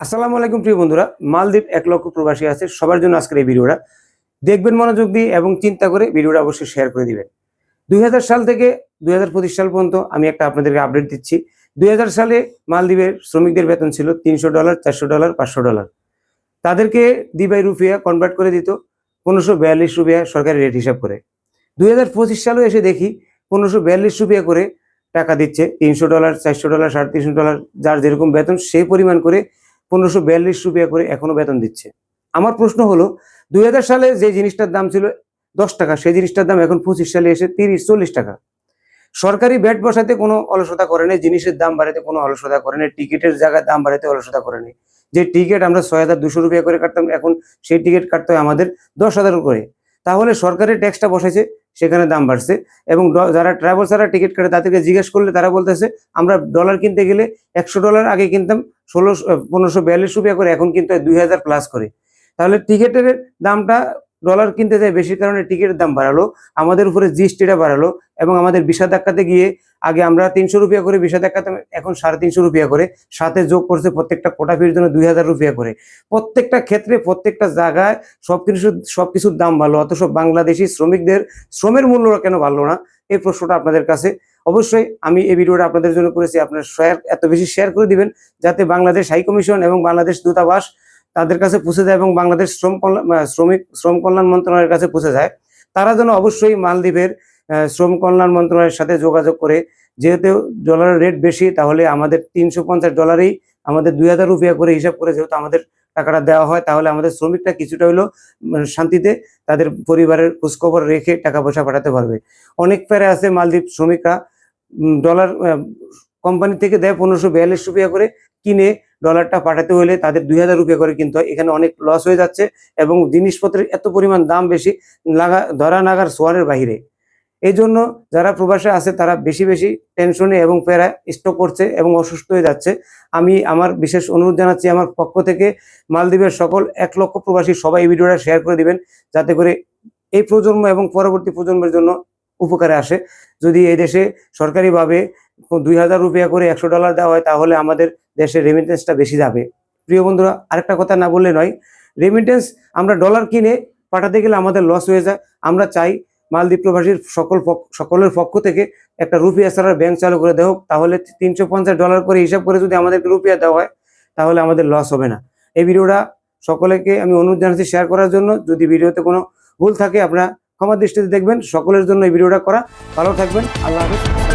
আসসালামু আলাইকুম প্রিয় বন্ধুরা, মালদ্বীপ এক লক্ষ প্রবাসী আছে, সবার জন্য আজকের এই ভিডিওটা। দেখবেন মনোযোগ দিয়ে এবং চিন্তা করে ভিডিওটা অবশ্যই শেয়ার করে দিবেন। দুই হাজার সাল থেকে দু হাজার পঁচিশ সাল পর্যন্ত আমি একটা আপনাদেরকে আপডেট দিচ্ছি। দু হাজার সালে মালদ্বীপের শ্রমিকদের বেতন ছিল তিনশো ডলার, চারশো ডলার, পাঁচশো ডলার। তাদেরকে দিবাই রুপিয়া কনভার্ট করে দিত, পনেরোশো বিয়াল্লিশ রুপিয়া সরকারি রেট হিসাব করে। দুই হাজার পঁচিশ সালেও এসে দেখি পনেরোশো বিয়াল্লিশ রুপিয়া করে টাকা দিচ্ছে, তিনশো ডলার, চারশো ডলার, সাড়ে তিনশো ডলার, যার যেরকম বেতন সেই পরিমাণ করে পনেরোশো বিয়াল্লিশ রুপিয়া করে এখনও বেতন দিচ্ছে। আমার প্রশ্ন হলো, দুই হাজার সালে যে জিনিসটার দাম ছিল দশ টাকা, সেই জিনিসটার দাম এখন পঁচিশ সালে এসে তিরিশ, চল্লিশ টাকা। সরকারি ব্যাট বসাতে কোনো অলসতা করে নেই, জিনিসের দাম বাড়াতে কোনো অলসতা করে নেই, টিকিটের জায়গায় দাম বাড়াতে অলসতা করে নেই। যে টিকিট আমরা ছয় হাজার দুশো রুপিয়া করে কাটতাম, এখন সেই টিকিট কাটতে হয় আমাদের দশ হাজার করে। তাহলে সরকারের ট্যাক্সটা বসাইছে, সেখানে দাম বাড়ছে এবং যারা ট্রাভেল যারা টিকিট কাটে, তাদেরকে জিজ্ঞেস করলে তারা বলতেছে, আমরা ডলার কিনতে গেলে একশো ডলার আগে কিনতাম ষোলো পনেরোশো বিয়াল্লিশ রুপিয়া করে এখন কিন্তু দুই হাজার প্লাস করে। তাহলে টিকিটের দামটা ডলার কিনতে যায় বেশি কারণে টিকিটের দাম বাড়ালো, আমাদের উপরে জিএসটিটা বাড়ালো এবং আমাদের বিষা ধাক্কাতে গিয়ে আগে আমরা তিনশো রুপিয়া করে বিষা ধাক্কাতাম এখন সাড়ে তিনশো রুপিয়া করে, সাথে যোগ করছে প্রত্যেকটা কোটা ফির জন্য দুই হাজার রুপিয়া করে। প্রত্যেকটা ক্ষেত্রে, প্রত্যেকটা জায়গায় সবকিছু, সবকিছুর দাম ভালো অথচ বাংলাদেশি শ্রমিকদের শ্রমের মূল্য কেন বাড়লো না? এই প্রশ্নটা আপনাদের কাছে। অবশ্যই আমি এই ভিডিওটা আপনাদের জন্য করেছি, আপনার শেয়ার এত বেশি শেয়ার করে দিবেন, যাতে বাংলাদেশ হাই কমিশন এবং বাংলাদেশ দূতাবাস তাদের কাছে পৌঁছে যায় এবং বাংলাদেশ শ্রম শ্রমিক, শ্রম কল্যাণ মন্ত্রণালয়ের কাছে পৌঁছে যায়। তারা যেন অবশ্যই মালদ্বীপের শ্রম কল্যাণ মন্ত্রণালয়ের সাথে যোগাযোগ করে। যেহেতু ডলারের রেট বেশি, তাহলে আমাদের তিনশো পঞ্চাশ ডলারেই আমাদের দুই হাজার রুপিয়া করে হিসাব করে যেহেতু আমাদের টাকাটা দেওয়া হয়, তাহলে আমাদের শ্রমিকটা কিছুটা হলেও শান্তিতে তাদের পরিবারের খোঁজখবর রেখে টাকা পয়সা পাঠাতে পারবে। অনেক প্যারে আছে মালদ্বীপ শ্রমিকরা ডলার কোম্পানি থেকে দেয় পনেরোশো বিয়াল্লিশ রুপিয়া করে কিনে ডলারটা পাঠাতে হলে তাদের দুই হাজার রুপিয়া করে কিনতে এখানে অনেক লস হয়ে যাচ্ছে এবং জিনিসপত্রের এত পরিমাণ দাম বেশি লাগা ধরা নাগার সোয়ারের বাহিরে। এই জন্য যারা প্রবাসে আছে তারা বেশি বেশি টেনশনে এবং প্যারা স্টক করছে এবং অসুস্থ হয়ে যাচ্ছে। আমি আমার বিশেষ অনুরোধ জানাচ্ছি আমার পক্ষ থেকে মালদ্বীপের সকল এক লক্ষ প্রবাসী সবাই এই ভিডিওটা শেয়ার করে দিবেন, যাতে করে এই প্রজন্ম এবং পরবর্তী প্রজন্মের জন্য উপকারে আসে। যদি এই দেশে সরকারিভাবে দুই হাজার রুপিয়া করে একশো ডলার দেওয়া হয় তাহলে আমাদের দেশের রেমিটেন্সটা বেশি যাবে। প্রিয় বন্ধুরা, আরেকটা কথা না বললে নয় রেমিটেন্স আমরা ডলার কিনে পাঠাতে গেলে আমাদের লস হয়ে যায়। আমরা চাই মালদ্বীপ প্রবাসীর সকল সকলের পক্ষ থেকে একটা রুপিয়া ছাড়ার ব্যাংক চালু করে দেওয়া হোক। তাহলে তিনশো পঞ্চাশ ডলার করে হিসাব করে যদি আমাদেরকে রুপিয়া দেওয়া হয়, তাহলে আমাদের লস হবে না। এই ভিডিওটা সকলেকে আমি অনুরোধ জানাচ্ছি শেয়ার করার জন্য। যদি ভিডিওতে কোনো ভুল থাকে, আপনারা ক্ষমা দৃষ্টিতে দেখবেন। সকলের জন্য এই ভিডিওটা করা। ভালো থাকবেন। আল্লাহ হাফিজ।